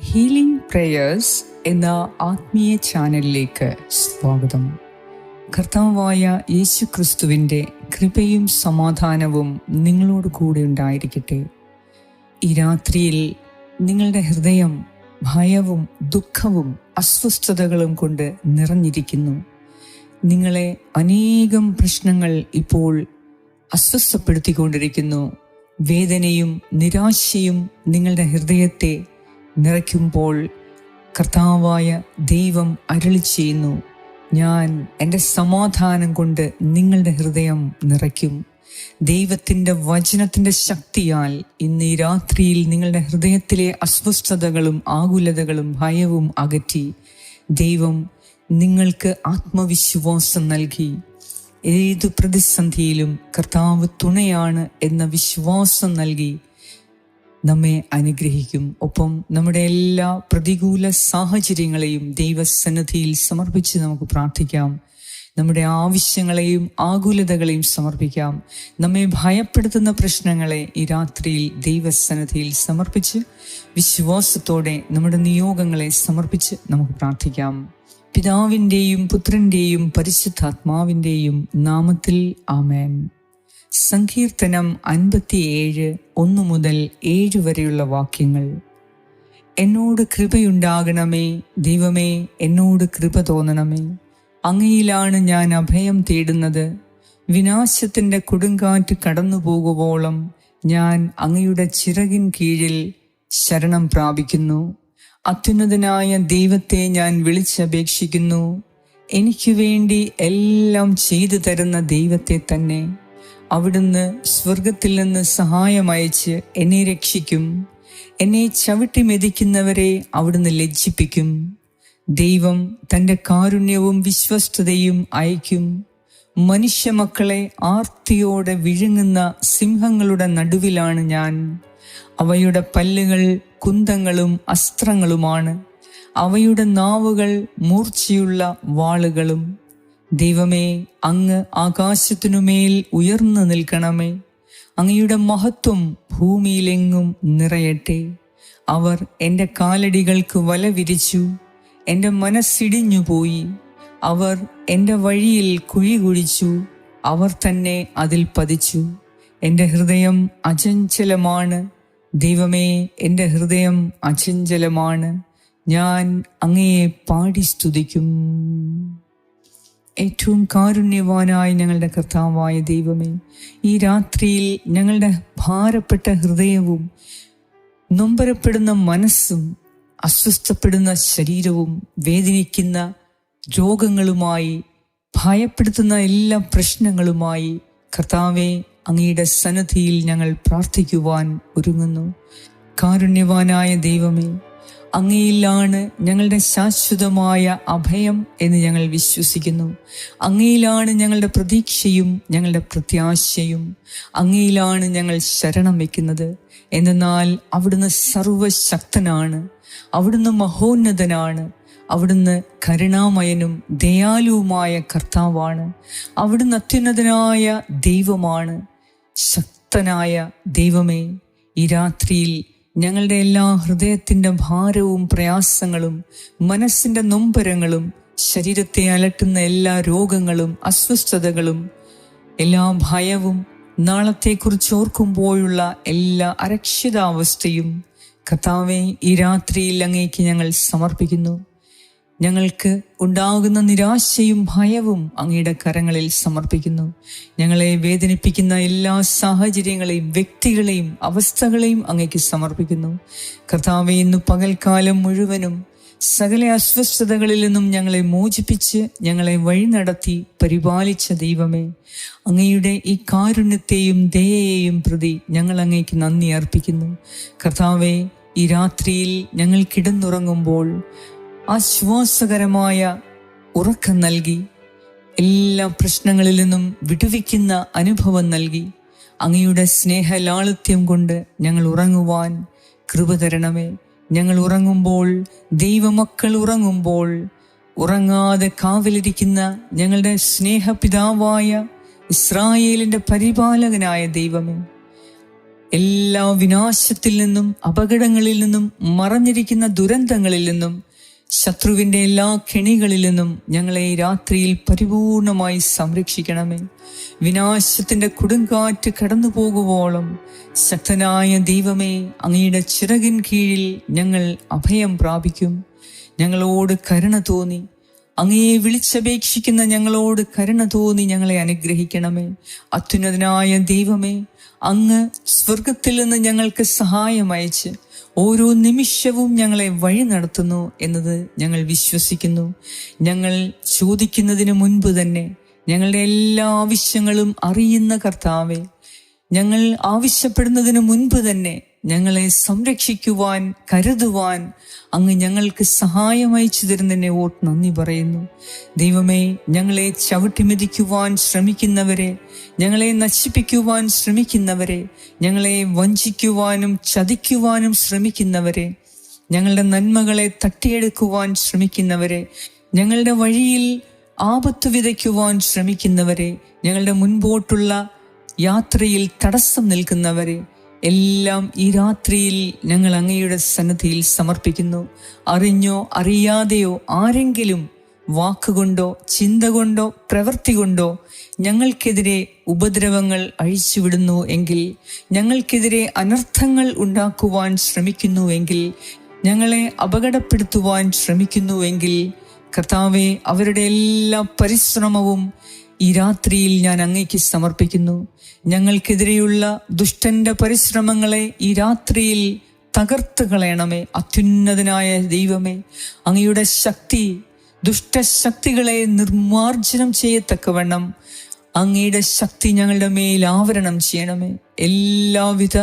Healing prayers എന്ന ആത്മീയ ചാനലിലേക്ക് സ്വാഗതം. കർത്താവായ യേശു ക്രിസ്തുവിന്റെ കൃപയും സമാധാനവും നിങ്ങളോട് കൂടെ ഉണ്ടായിരിക്കട്ടെ. ഈ രാത്രിയിൽ നിങ്ങളുടെ ഹൃദയം ഭയവും ദുഃഖവും അസ്വസ്ഥതകളും കൊണ്ട് നിറഞ്ഞിരിക്കുന്നു. നിങ്ങളെ അനേകം പ്രശ്നങ്ങൾ ഇപ്പോൾ അസ്വസ്ഥപ്പെടുത്തിക്കൊണ്ടിരിക്കുന്നു. വേദനയും നിരാശയും നിങ്ങളുടെ ഹൃദയത്തെ നിറയ്ക്കുമ്പോൾ കർത്താവായ ദൈവം അരളി ചെയ്യുന്നു. ഞാൻ എന്റെ സമാധാനം കൊണ്ട് നിങ്ങളുടെ ഹൃദയം നിറയ്ക്കും. ദൈവത്തിന്റെ വചനത്തിന്റെ ശക്തിയാൽ ഇന്ന് ഈ രാത്രിയിൽ നിങ്ങളുടെ ഹൃദയത്തിലെ അസ്വസ്ഥതകളും ആകുലതകളും ഭയവും അകറ്റി ദൈവം നിങ്ങൾക്ക് ആത്മവിശ്വാസം നൽകി. ഏതു പ്രതിസന്ധിയിലും കർത്താവ് തുണയാണ് എന്ന വിശ്വാസം നൽകി. നമ്മെ അനുഗ്രഹിക്കും. ഒപ്പം നമ്മുടെ എല്ലാ പ്രതികൂല സാഹചര്യങ്ങളെയും ദൈവസന്നദ്ധിയിൽ സമർപ്പിച്ച് നമുക്ക് പ്രാർത്ഥിക്കാം. നമ്മുടെ ആവശ്യങ്ങളെയും ആകുലതകളെയും സമർപ്പിക്കാം. നമ്മെ ഭയപ്പെടുത്തുന്ന പ്രശ്നങ്ങളെ ഈ രാത്രിയിൽ ദൈവസന്നദ്ധിയിൽ സമർപ്പിച്ച് വിശ്വാസത്തോടെ നമ്മുടെ നിയോഗങ്ങളെ സമർപ്പിച്ച് നമുക്ക് പ്രാർത്ഥിക്കാം. പിതാവിന്റെയും പുത്രന്റെയും പരിശുദ്ധാത്മാവിന്റെയും നാമത്തിൽ ആമേൻ. സങ്കീർത്തനം അൻപത്തിയേഴ് ഒന്ന് മുതൽ ഏഴ് വരെയുള്ള വാക്യങ്ങൾ. എന്നോട് കൃപയുണ്ടാകണമേ ദൈവമേ എന്നോട് കൃപ തോന്നണമേ. അങ്ങയിലാണ് ഞാൻ അഭയം തേടുന്നത്. വിനാശത്തിന്റെ കൊടുങ്കാറ്റ് കടന്നു പോകുവോളം ഞാൻ അങ്ങയുടെ ചിറകിൻ കീഴിൽ ശരണം പ്രാപിക്കുന്നു. അത്യുന്നതനായ ദൈവത്തെ ഞാൻ വിളിച്ചപേക്ഷിക്കുന്നു. എനിക്ക് വേണ്ടി എല്ലാം ചെയ്തു തരുന്ന ദൈവത്തെ തന്നെ. അവിടുന്ന് സ്വർഗത്തിൽ നിന്ന് സഹായം അയച്ച് എന്നെ രക്ഷിക്കും. എന്നെ ചവിട്ടി മെതിക്കുന്നവരെ അവിടുന്ന് ലജ്ജിപ്പിക്കും. ദൈവം തന്റെ കാരുണ്യവും വിശ്വസ്തതയും അയക്കും മനുഷ്യമക്കളെ ആർത്തിയോടെ വിഴുങ്ങുന്ന സിംഹങ്ങളുടെ നടുവിലാണ് ഞാൻ. അവയുടെ പല്ലുകൾ കുന്തങ്ങളും അസ്ത്രങ്ങളുമാണ്. അവയുടെ നാവുകൾ മൂർച്ചയുള്ള വാളുകളും. ദൈവമേ അങ്ങ് ആകാശത്തിനുമേൽ ഉയർന്നു നിൽക്കണമേ. അങ്ങയുടെ മഹത്വം ഭൂമിയിലെങ്ങും നിറയട്ടെ. അവർ എന്റെ കാലടികൾക്ക് വല വിരിച്ചു എന്റെ മനസ്സിടിഞ്ഞുപോയി അവർ എന്റെ വഴിയിൽ കുഴി കുഴിച്ചു അവർ തന്നെ അതിൽ പതിച്ചു. എന്റെ ഹൃദയം അചഞ്ചലമാണ് ദൈവമേ എന്റെ ഹൃദയം അചഞ്ചലമാണ്. ഞാൻ അങ്ങയെ പാടി സ്തുതിക്കും. ഏറ്റവും കാരുണ്യവാനായ ഞങ്ങളുടെ കർത്താവായ ദൈവമേ ഈ രാത്രിയിൽ ഞങ്ങളുടെ ഭാരപ്പെട്ട ഹൃദയവും നൊമ്പരപ്പെടുന്ന മനസ്സും അസ്വസ്ഥപ്പെടുന്ന ശരീരവും വേദനിക്കുന്ന രോഗങ്ങളുമായി ഭയപ്പെടുത്തുന്ന എല്ലാ പ്രശ്നങ്ങളുമായി കർത്താവെ അങ്ങയുടെ സന്നദ്ധിയിൽ ഞങ്ങൾ പ്രാർത്ഥിക്കുവാൻ ഒരുങ്ങുന്നു. കാരുണ്യവാനായ ദൈവമേ അങ്ങയിലാണ് ഞങ്ങളുടെ ശാശ്വതമായ അഭയം എന്ന് ഞങ്ങൾ വിശ്വസിക്കുന്നു. അങ്ങയിലാണ് ഞങ്ങളുടെ പ്രതീക്ഷയും ഞങ്ങളുടെ പ്രത്യാശയും. അങ്ങയിലാണ് ഞങ്ങൾ ശരണം വയ്ക്കുന്നത്. എന്നാൽ അവിടുന്ന് സർവശക്തനാണ്. അവിടുന്ന് മഹോന്നതനാണ്. അവിടുന്ന് കരുണാമയനും ദയാലുവുമായ കർത്താവാണ്. അവിടുന്ന് അത്യുന്നതനായ ദൈവമാണ്. ശക്തനായ ദൈവമേ ഈ രാത്രിയിൽ ഞങ്ങളുടെ എല്ലാ ഹൃദയത്തിന്റെ ഭാരവും പ്രയാസങ്ങളും മനസ്സിന്റെ നൊമ്പരങ്ങളും ശരീരത്തെ അലട്ടുന്ന എല്ലാ രോഗങ്ങളും അസ്വസ്ഥതകളും എല്ലാ ഭയവും നാളത്തെക്കുറിച്ച് ഓർക്കുമ്പോഴുള്ള എല്ലാ അരക്ഷിതാവസ്ഥയും കർത്താവെ ഈ രാത്രിയിൽ അങ്ങേക്ക് ഞങ്ങൾ സമർപ്പിക്കുന്നു. ഞങ്ങൾക്ക് ഉണ്ടാകുന്ന നിരാശയും ഭയവും അങ്ങയുടെ കരങ്ങളിൽ സമർപ്പിക്കുന്നു. ഞങ്ങളെ വേദനിപ്പിക്കുന്ന എല്ലാ സാഹചര്യങ്ങളെയും വ്യക്തികളെയും അവസ്ഥകളെയും അങ്ങയ്ക്ക് സമർപ്പിക്കുന്നു. കർത്താവെ ഇന്ന് പകൽക്കാലം മുഴുവനും സകല അസ്വസ്ഥതകളിൽ നിന്നും ഞങ്ങളെ മോചിപ്പിച്ച് ഞങ്ങളെ വഴി നടത്തി പരിപാലിച്ച ദൈവമേ അങ്ങയുടെ ഈ കാരുണ്യത്തെയും ദയയെയും പ്രതി ഞങ്ങൾ അങ്ങേക്ക് നന്ദി അർപ്പിക്കുന്നു. കർത്താവെ ഈ രാത്രിയിൽ ഞങ്ങൾ കിടന്നുറങ്ങുമ്പോൾ ആശ്വാസകരമായ ഉറക്കം നൽകി എല്ലാ പ്രശ്നങ്ങളിൽ നിന്നും വിടുവിക്കുന്ന അനുഭവം നൽകി അങ്ങയുടെ സ്നേഹലാളിത്യം കൊണ്ട് ഞങ്ങൾ ഉറങ്ങുവാൻ കൃപ തരണമേ. ഞങ്ങൾ ഉറങ്ങുമ്പോൾ ദൈവമക്കൾ ഉറങ്ങുമ്പോൾ ഉറങ്ങാതെ കാവലിരിക്കുന്ന ഞങ്ങളുടെ സ്നേഹപിതാവായ ഇസ്രായേലിന്റെ പരിപാലകനായ ദൈവമേ എല്ലാ വിനാശത്തിൽ നിന്നും അപകടങ്ങളിൽ നിന്നും മറഞ്ഞിരിക്കുന്ന ദുരന്തങ്ങളിൽ നിന്നും ശത്രുവിന്റെ എല്ലാ കെണികളിൽ നിന്നും ഞങ്ങളെ ഈ രാത്രിയിൽ പരിപൂർണമായി സംരക്ഷിക്കണമേ. വിനാശത്തിന്റെ കൊടുങ്കാറ്റ് കടന്നു പോകുവോളം ശക്തനായ ദൈവമേ അങ്ങയുടെ ചിറകിൻ കീഴിൽ ഞങ്ങൾ അഭയം പ്രാപിക്കും. ഞങ്ങളോട് കരുണ തോന്നി. അങ്ങയെ വിളിച്ചപേക്ഷിക്കുന്ന ഞങ്ങളോട് കരുണ തോന്നി ഞങ്ങളെ അനുഗ്രഹിക്കണമേ. അത്യുന്നതനായ ദൈവമേ അങ്ങ് സ്വർഗത്തിൽ നിന്ന് ഞങ്ങൾക്ക് സഹായം അയച്ച് ഓരോ നിമിഷവും ഞങ്ങളെ വഴി നടത്തുന്നു എന്നത് ഞങ്ങൾ വിശ്വസിക്കുന്നു. ഞങ്ങൾ ചോദിക്കുന്നതിന് മുൻപ് തന്നെ ഞങ്ങളുടെ എല്ലാ ആവശ്യങ്ങളും അറിയുന്ന കർത്താവെ ഞങ്ങൾ ആവശ്യപ്പെടുന്നതിന് മുൻപ് തന്നെ ഞങ്ങളെ സംരക്ഷിക്കുവാൻ കരുതുവാൻ അങ്ങ് ഞങ്ങൾക്ക് സഹായം അയച്ചു തരുന്നതിനെ ഓട്ട് നന്ദി പറയുന്നു. ദൈവമേ ഞങ്ങളെ ചവിട്ടിമെതിക്കുവാൻ ശ്രമിക്കുന്നവരെ ഞങ്ങളെ നശിപ്പിക്കുവാൻ ശ്രമിക്കുന്നവരെ ഞങ്ങളെ വഞ്ചിക്കുവാനും ചതിക്കുവാനും ശ്രമിക്കുന്നവരെ ഞങ്ങളുടെ നന്മകളെ തട്ടിയെടുക്കുവാൻ ശ്രമിക്കുന്നവരെ ഞങ്ങളുടെ വഴിയിൽ ആപത്ത് വിതയ്ക്കുവാൻ ശ്രമിക്കുന്നവരെ ഞങ്ങളുടെ മുൻപോട്ടുള്ള യാത്രയിൽ തടസ്സം നിൽക്കുന്നവരെ എല്ലാം ഈ രാത്രിയിൽ ഞങ്ങൾ അങ്ങയുടെ സന്നദ്ധിയിൽ സമർപ്പിക്കുന്നു. അറിഞ്ഞോ അറിയാതെയോ ആരെങ്കിലും വാക്കുകൊണ്ടോ ചിന്ത കൊണ്ടോ പ്രവൃത്തി കൊണ്ടോ ഞങ്ങൾക്കെതിരെ ഉപദ്രവങ്ങൾ അഴിച്ചുവിടുന്നു എങ്കിൽ ഞങ്ങൾക്കെതിരെ അനർത്ഥങ്ങൾ ഉണ്ടാക്കുവാൻ ശ്രമിക്കുന്നുവെങ്കിൽ ഞങ്ങളെ അപകടപ്പെടുത്തുവാൻ ശ്രമിക്കുന്നുവെങ്കിൽ കർത്താവെ അവരുടെ എല്ലാ പരിശ്രമവും ഈ രാത്രിയിൽ ഞാൻ അങ്ങയ്ക്ക് സമർപ്പിക്കുന്നു. ഞങ്ങൾക്കെതിരെയുള്ള ദുഷ്ടന്റെ പരിശ്രമങ്ങളെ ഈ രാത്രിയിൽ തകർത്ത് കളയണമേ അത്യുന്നതനായ ദൈവമേ. അങ്ങയുടെ ശക്തി ദുഷ്ടശക്തികളെ നിർമാർജനം ചെയ്യത്തക്കവണ്ണം അങ്ങയുടെ ശക്തി ഞങ്ങളുടെ മേൽ ആവരണം ചെയ്യണമേ. എല്ലാവിധ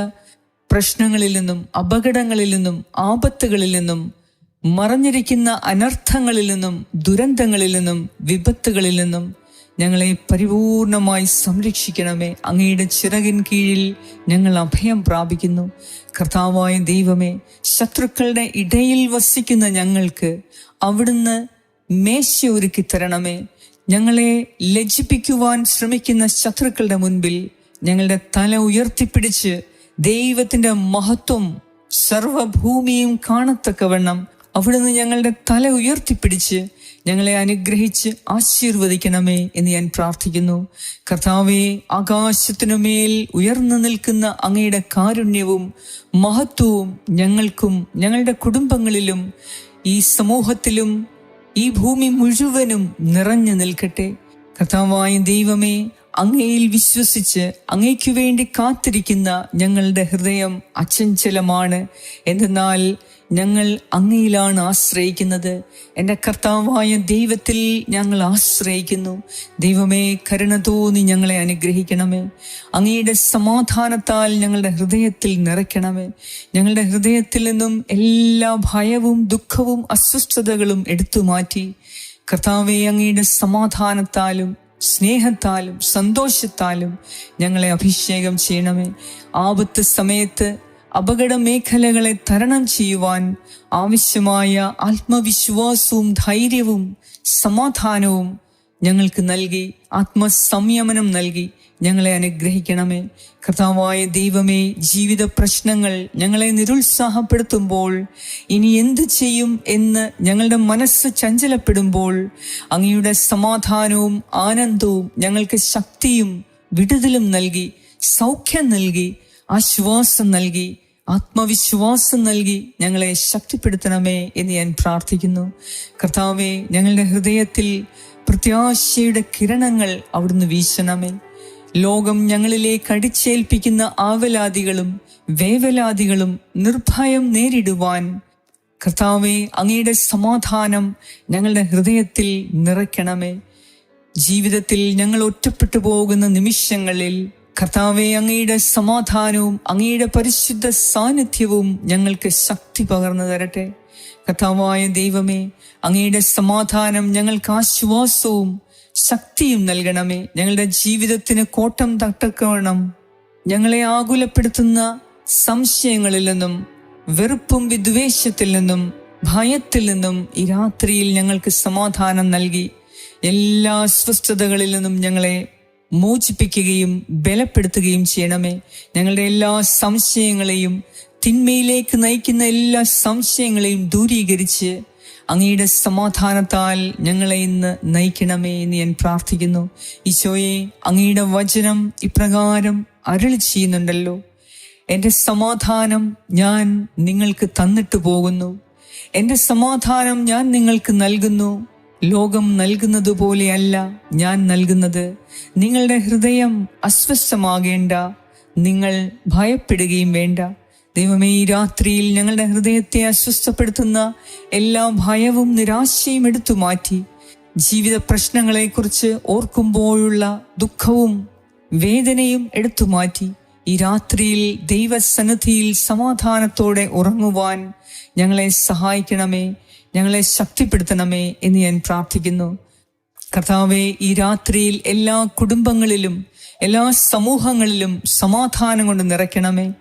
പ്രശ്നങ്ങളിൽ നിന്നും അപകടങ്ങളിൽ നിന്നും ആപത്തുകളിൽ നിന്നും മറഞ്ഞിരിക്കുന്ന അനർത്ഥങ്ങളിൽ നിന്നും ദുരന്തങ്ങളിൽ നിന്നും വിപത്തുകളിൽ നിന്നും ഞങ്ങളെ പരിപൂർണമായി സംരക്ഷിക്കണമേ. അങ്ങയുടെ ചിറകിൻ കീഴിൽ ഞങ്ങൾ അഭയം പ്രാപിക്കുന്നു. കർത്താവായ ദൈവമേ ശത്രുക്കളുടെ ഇടയിൽ വസിക്കുന്ന ഞങ്ങൾക്ക് അവിടുന്ന് മേശ ഒരുക്കി തരണമേ. ഞങ്ങളെ ലജ്ജിപ്പിക്കുവാൻ ശ്രമിക്കുന്ന ശത്രുക്കളുടെ മുൻപിൽ ഞങ്ങളുടെ തല ഉയർത്തിപ്പിടിച്ച് ദൈവത്തിന്റെ മഹത്വം സർവഭൂമിയും കാണത്തക്കവണ്ണം അവിടുന്ന് ഞങ്ങളുടെ തല ഉയർത്തിപ്പിടിച്ച് ഞങ്ങളെ അനുഗ്രഹിച്ച് ആശീർവദിക്കണമേ എന്ന് ഞാൻ പ്രാർത്ഥിക്കുന്നു. കർത്താവെ ആകാശത്തിനുമേൽ ഉയർന്നു നിൽക്കുന്ന അങ്ങയുടെ കാരുണ്യവും മഹത്വവും ഞങ്ങൾക്കും ഞങ്ങളുടെ കുടുംബങ്ങളിലും ഈ സമൂഹത്തിലും ഈ ഭൂമി മുഴുവനും നിറഞ്ഞു നിൽക്കട്ടെ. കർത്താവായ ദൈവമേ അങ്ങയിൽ വിശ്വസിച്ച് അങ്ങയ്ക്കു വേണ്ടി കാത്തിരിക്കുന്ന ഞങ്ങളുടെ ഹൃദയം അച്ചഞ്ചലമാണ് എന്തെന്നാൽ ഞങ്ങൾ അങ്ങയിലാണ് ആശ്രയിക്കുന്നത്. എന്റെ കർത്താവായ ദൈവത്തിൽ ഞങ്ങൾ ആശ്രയിക്കുന്നു. ദൈവമേ കരുണ തോന്നി ഞങ്ങളെ അനുഗ്രഹിക്കണമേ. അങ്ങയുടെ സമാധാനത്താൽ ഞങ്ങളുടെ ഹൃദയത്തിൽ നിറയ്ക്കണമേ. ഞങ്ങളുടെ ഹൃദയത്തിൽ നിന്നും എല്ലാ ഭയവും ദുഃഖവും അസ്വസ്ഥതകളും എടുത്തു മാറ്റി. കർത്താവെ അങ്ങയുടെ സമാധാനത്താലും സ്നേഹത്താലും സന്തോഷത്താലും ഞങ്ങളെ അഭിഷേകം ചെയ്യണമേ. ആപത്ത് സമയത്ത് അപകട മേഖലകളെ തരണം ചെയ്യുവാൻ ആവശ്യമായ ആത്മവിശ്വാസവും ധൈര്യവും സമാധാനവും ഞങ്ങൾക്ക് നൽകി ആത്മസംയമനം നൽകി ഞങ്ങളെ അനുഗ്രഹിക്കണമേ. കർത്താവായ ദൈവമേ ജീവിത പ്രശ്നങ്ങൾ ഞങ്ങളെ നിരുത്സാഹപ്പെടുത്തുമ്പോൾ ഇനി എന്ത് ചെയ്യും എന്ന് ഞങ്ങളുടെ മനസ്സ് ചഞ്ചലപ്പെടുമ്പോൾ അങ്ങയുടെ സമാധാനവും ആനന്ദവും ഞങ്ങൾക്ക് ശക്തിയും വിടുതലും നൽകി സൗഖ്യം നൽകി ആശ്വാസം നൽകി ആത്മവിശ്വാസം നൽകി ഞങ്ങളെ ശക്തിപ്പെടുത്തണമേ എന്ന് ഞാൻ പ്രാർത്ഥിക്കുന്നു. കർത്താവെ ഞങ്ങളുടെ ഹൃദയത്തിൽ പ്രത്യാശയുടെ കിരണങ്ങൾ അവിടുന്ന് വീശണമേ. ലോകം ഞങ്ങളിലേക്ക് അടിച്ചേൽപ്പിക്കുന്ന ആവലാദികളും വേവലാദികളും നിർഭയം നേരിടുവാൻ കർത്താവെ അങ്ങയുടെ സമാധാനം ഞങ്ങളുടെ ഹൃദയത്തിൽ നിറയ്ക്കണമേ. ജീവിതത്തിൽ ഞങ്ങൾ ഒറ്റപ്പെട്ടു പോകുന്ന നിമിഷങ്ങളിൽ കർത്താവെ അങ്ങയുടെ സമാധാനവും അങ്ങയുടെ പരിശുദ്ധ സാന്നിധ്യവും ഞങ്ങൾക്ക് ശക്തി പകർന്നു തരട്ടെ. കർത്താവായ ദൈവമേ അങ്ങയുടെ സമാധാനം ഞങ്ങൾക്ക് ആശ്വാസവും ശക്തിയും നൽകണമേ. ഞങ്ങളുടെ ജീവിതത്തിന് കോട്ടം തട്ടക്കണം. ഞങ്ങളെ ആകുലപ്പെടുത്തുന്ന സംശയങ്ങളിൽ നിന്നും വെറുപ്പും വിദ്വേഷത്തിൽ നിന്നും ഭയത്തിൽ നിന്നും ഈ രാത്രിയിൽ ഞങ്ങൾക്ക് സമാധാനം നൽകി. എല്ലാ അസ്വസ്ഥതകളിൽ നിന്നും ഞങ്ങളെ മോചിപ്പിക്കുകയും ബലപ്പെടുത്തുകയും ചെയ്യണമേ. ഞങ്ങളുടെ എല്ലാ സംശയങ്ങളെയും തിന്മയിലേക്ക് നയിക്കുന്ന എല്ലാ സംശയങ്ങളെയും ദൂരീകരിച്ച് അങ്ങയുടെ സമാധാനത്താൽ ഞങ്ങളെ ഇന്ന് നയിക്കണമേ എന്ന് ഞാൻ പ്രാർത്ഥിക്കുന്നു. ഈശോയെ അങ്ങയുടെ വചനം ഇപ്രകാരം അരളി ചെയ്യുന്നുണ്ടല്ലോ. എന്റെ സമാധാനം ഞാൻ നിങ്ങൾക്ക് തന്നിട്ട് പോകുന്നു. എന്റെ സമാധാനം ഞാൻ നിങ്ങൾക്ക് നൽകുന്നു. ലോകം നൽകുന്നത് പോലെയല്ല ഞാൻ നൽകുന്നത്. നിങ്ങളുടെ ഹൃദയം അസ്വസ്ഥമാകേണ്ട. നിങ്ങൾ ഭയപ്പെടുകയും വേണ്ട. ദൈവമേ ഈ രാത്രിയിൽ ഞങ്ങളുടെ ഹൃദയത്തെ അസ്വസ്ഥപ്പെടുത്തുന്ന എല്ലാ ഭയവും നിരാശയും എടുത്തു മാറ്റി. ജീവിത പ്രശ്നങ്ങളെക്കുറിച്ച് ഓർക്കുമ്പോഴുള്ള ദുഃഖവും വേദനയും എടുത്തു മാറ്റി. ഈ രാത്രിയിൽ ദൈവസന്നിധിയിൽ സമാധാനത്തോടെ ഉറങ്ങുവാൻ ഞങ്ങളെ സഹായിക്കണമേ. ഞങ്ങളെ ശക്തിപ്പെടുത്തണമേ എന്ന് ഞാൻ പ്രാർത്ഥിക്കുന്നു. കർത്താവെ ഈ രാത്രിയിൽ എല്ലാ കുടുംബങ്ങളിലും എല്ലാ സമൂഹങ്ങളിലും സമാധാനം കൊണ്ട് നിറയ്ക്കണമേ.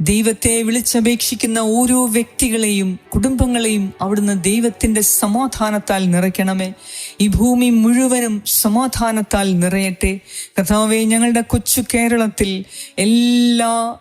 ദൈവത്തെ വിളിച്ചപേക്ഷിക്കുന്ന ഓരോ വ്യക്തികളെയും കുടുംബങ്ങളെയും അവിടുന്ന് ദൈവത്തിന്റെ സമാധാനത്താൽ നിറയ്ക്കണമേ. ഈ ഭൂമി മുഴുവനും സമാധാനത്താൽ നിറയട്ടെ. കർത്താവെ ഞങ്ങളുടെ കൊച്ചു കേരളത്തിൽ എല്ലാ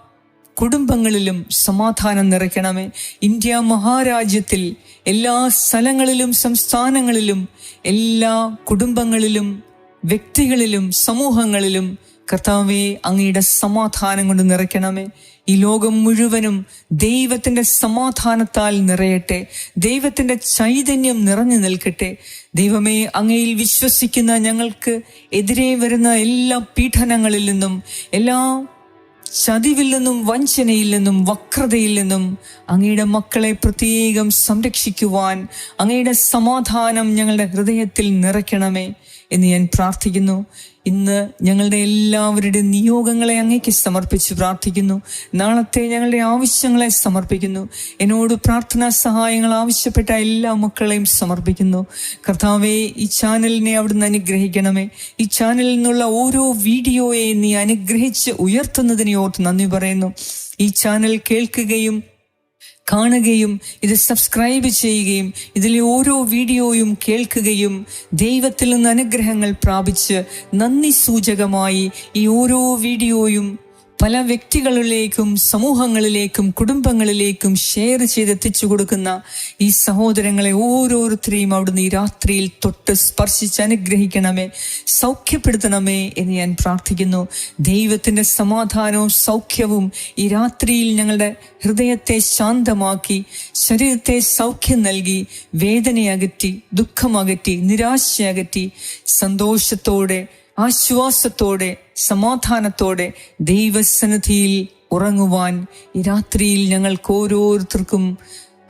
കുടുംബങ്ങളിലും സമാധാനം നിറയ്ക്കണമേ. ഇന്ത്യ മഹാരാജ്യത്തിൽ എല്ലാ സ്ഥലങ്ങളിലും സംസ്ഥാനങ്ങളിലും എല്ലാ കുടുംബങ്ങളിലും വ്യക്തികളിലും സമൂഹങ്ങളിലും കർത്താവെ അങ്ങയുടെ സമാധാനം കൊണ്ട് നിറയ്ക്കണമേ. ഈ ലോകം മുഴുവനും ദൈവത്തിന്റെ സമാധാനത്താൽ നിറയട്ടെ. ദൈവത്തിന്റെ ചൈതന്യം നിറഞ്ഞു നിൽക്കട്ടെ. ദൈവമേ അങ്ങയിൽ വിശ്വസിക്കുന്ന ഞങ്ങൾക്ക് എതിരെ വരുന്ന എല്ലാ പീഡനങ്ങളിൽ നിന്നും എല്ലാ ചതിവിൽ നിന്നും വഞ്ചനയിൽ നിന്നും വക്രതയിൽ നിന്നും അങ്ങയുടെ മക്കളെ പ്രത്യേകം സംരക്ഷിക്കുവാൻ അങ്ങയുടെ സമാധാനം ഞങ്ങളുടെ ഹൃദയത്തിൽ നിറയ്ക്കണമേ. എന്ന് ഞാൻ പ്രാർത്ഥിക്കുന്നു. ഇന്ന് ഞങ്ങളുടെ എല്ലാവരുടെയും നിയോഗങ്ങളെ അങ്ങേക്ക് സമർപ്പിച്ച് പ്രാർത്ഥിക്കുന്നു. നാളത്തെ ഞങ്ങളുടെ ആവശ്യങ്ങളെ സമർപ്പിക്കുന്നു. എന്നോട് പ്രാർത്ഥനാ സഹായങ്ങൾ ആവശ്യപ്പെട്ട എല്ലാ മക്കളെയും സമർപ്പിക്കുന്നു. കർത്താവെ ഈ ചാനലിനെ അവിടുന്ന് അനുഗ്രഹിക്കണമേ. ഈ ചാനലിൽ നിന്നുള്ള ഓരോ വീഡിയോയെ നീ അനുഗ്രഹിച്ച് ഉയർത്തുന്നതിനെ ഓർത്ത് നന്ദി പറയുന്നു. ഈ ചാനൽ കേൾക്കുകയും കാണുകയും ഇത് സബ്സ്ക്രൈബ് ചെയ്യുകയും ഇതിലെ ഓരോ വീഡിയോയും കേൾക്കുകയും ദൈവത്തിൽ നിന്ന് അനുഗ്രഹങ്ങൾ പ്രാപിച്ച് നന്ദി സൂചകമായി ഈ ഓരോ വീഡിയോയും പല വ്യക്തികളിലേക്കും സമൂഹങ്ങളിലേക്കും കുടുംബങ്ങളിലേക്കും ഷെയർ ചെയ്തെത്തിച്ചു കൊടുക്കുന്ന ഈ സഹോദരങ്ങളെ ഓരോരുത്തരെയും അവിടുന്ന് ഈ രാത്രിയിൽ തൊട്ട് സ്പർശിച്ച് അനുഗ്രഹിക്കണമേ സൗഖ്യപ്പെടുത്തണമേ എന്ന് ഞാൻ പ്രാർത്ഥിക്കുന്നു. ദൈവത്തിന്റെ സമാധാനവും സൗഖ്യവും ഈ രാത്രിയിൽ ഞങ്ങളുടെ ഹൃദയത്തെ ശാന്തമാക്കി ശരീരത്തെ സൗഖ്യം നൽകി വേദനയകറ്റി ദുഃഖമകറ്റി നിരാശയകറ്റി സന്തോഷത്തോടെ ആശ്വാസത്തോടെ സമാധാനത്തോടെ ദൈവസന്നിധിയിൽ ഉറങ്ങുവാൻ ഈ രാത്രിയിൽ ഞങ്ങൾക്ക് ഓരോരുത്തർക്കും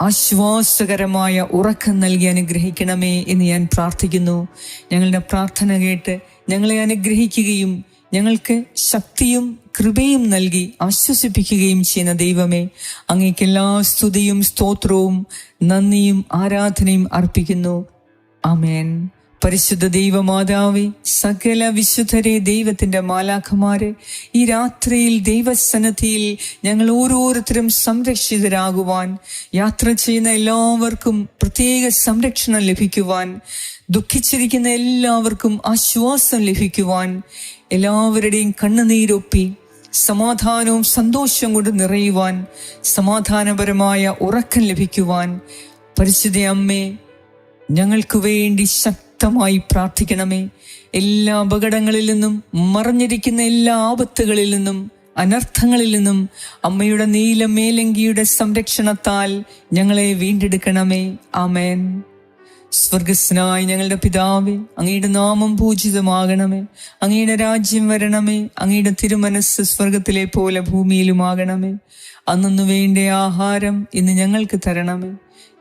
ആശ്വാസകരമായ ഉറക്കം നൽകി അനുഗ്രഹിക്കണമേ എന്ന് ഞാൻ പ്രാർത്ഥിക്കുന്നു. ഞങ്ങളുടെ പ്രാർത്ഥന കേട്ട് ഞങ്ങളെ അനുഗ്രഹിക്കുകയും ഞങ്ങൾക്ക് ശക്തിയും കൃപയും നൽകി ആശ്വസിപ്പിക്കുകയും ചെയ്യുന്ന ദൈവമേ അങ്ങേക്ക് എല്ലാ സ്തുതിയും സ്തോത്രവും നന്ദിയും ആരാധനയും അർപ്പിക്കുന്നു. ആമേൻ. പരിശുദ്ധ ദൈവമാതാവി സകല വിശുദ്ധരെ ദൈവത്തിന്റെ മാലാഖമാരെ ഈ രാത്രിയിൽ ദൈവസന്നദ്ധിയിൽ ഞങ്ങൾ ഓരോരുത്തരും സംരക്ഷിതരാകുവാൻ യാത്ര ചെയ്യുന്ന എല്ലാവർക്കും പ്രത്യേക സംരക്ഷണം ലഭിക്കുവാൻ ദുഃഖിച്ചിരിക്കുന്ന എല്ലാവർക്കും ആശ്വാസം ലഭിക്കുവാൻ എല്ലാവരുടെയും കണ്ണുനീരൊപ്പി സമാധാനവും സന്തോഷവും കൊണ്ട് നിറയുവാൻ സമാധാനപരമായ ഉറക്കം ലഭിക്കുവാൻ പരിശുദ്ധ അമ്മേ ഞങ്ങൾക്ക് വേണ്ടി ശക്തമായി പ്രാർത്ഥിക്കണമേ. എല്ലാ അപകടങ്ങളിൽ നിന്നും മറഞ്ഞിരിക്കുന്ന എല്ലാ ആപത്തുകളിൽ നിന്നും അനർത്ഥങ്ങളിൽ നിന്നും അമ്മയുടെ നീല മേലങ്കിയുടെ സംരക്ഷണത്താൽ ഞങ്ങളെ വീണ്ടെടുക്കണമേ. ആമേൻ. സ്വർഗസ്നായ ഞങ്ങളുടെ പിതാവേ അങ്ങയുടെ നാമം പൂജിതമാകണമേ. അങ്ങയുടെ രാജ്യം വരണമേ. അങ്ങയുടെ തിരുമനസ് സ്വർഗത്തിലെ പോലെ ഭൂമിയിലുമാകണമേ. അന്നു വേണ്ട ആഹാരം ഇന്ന് ഞങ്ങൾക്ക് തരണമേ.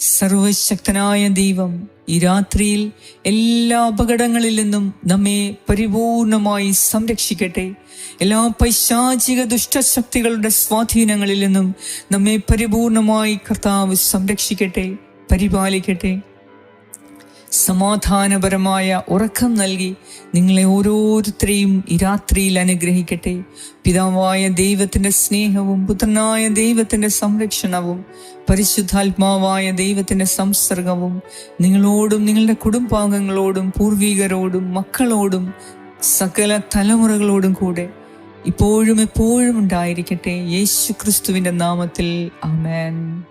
സർവശക്തനായ ദൈവം ഈ രാത്രിയിൽ എല്ലാ അപകടങ്ങളിൽ നിന്നും നമ്മെ പരിപൂർണമായി സംരക്ഷിക്കട്ടെ. എല്ലാ പൈശാചിക ദുഷ്ടശക്തികളുടെ സ്വാധീനങ്ങളിൽ നിന്നും നമ്മെ പരിപൂർണമായി കർത്താവ് സംരക്ഷിക്കട്ടെ പരിപാലിക്കട്ടെ. സമാധാനപരമായ ഉറക്കം നൽകി നിങ്ങളെ ഓരോരുത്തരെയും ഈ രാത്രിയിൽ അനുഗ്രഹിക്കട്ടെ. പിതാവായ ദൈവത്തിന്റെ സ്നേഹവും പുത്രനായ ദൈവത്തിന്റെ സംരക്ഷണവും പരിശുദ്ധാത്മാവായ ദൈവത്തിന്റെ സംസർഗവും നിങ്ങളോടും നിങ്ങളുടെ കുടുംബാംഗങ്ങളോടും പൂർവികരോടും മക്കളോടും സകല തലമുറകളോടും കൂടെ ഇപ്പോഴും എപ്പോഴും ഉണ്ടായിരിക്കട്ടെ. യേശു ക്രിസ്തുവിന്റെ നാമത്തിൽ. ആമേൻ.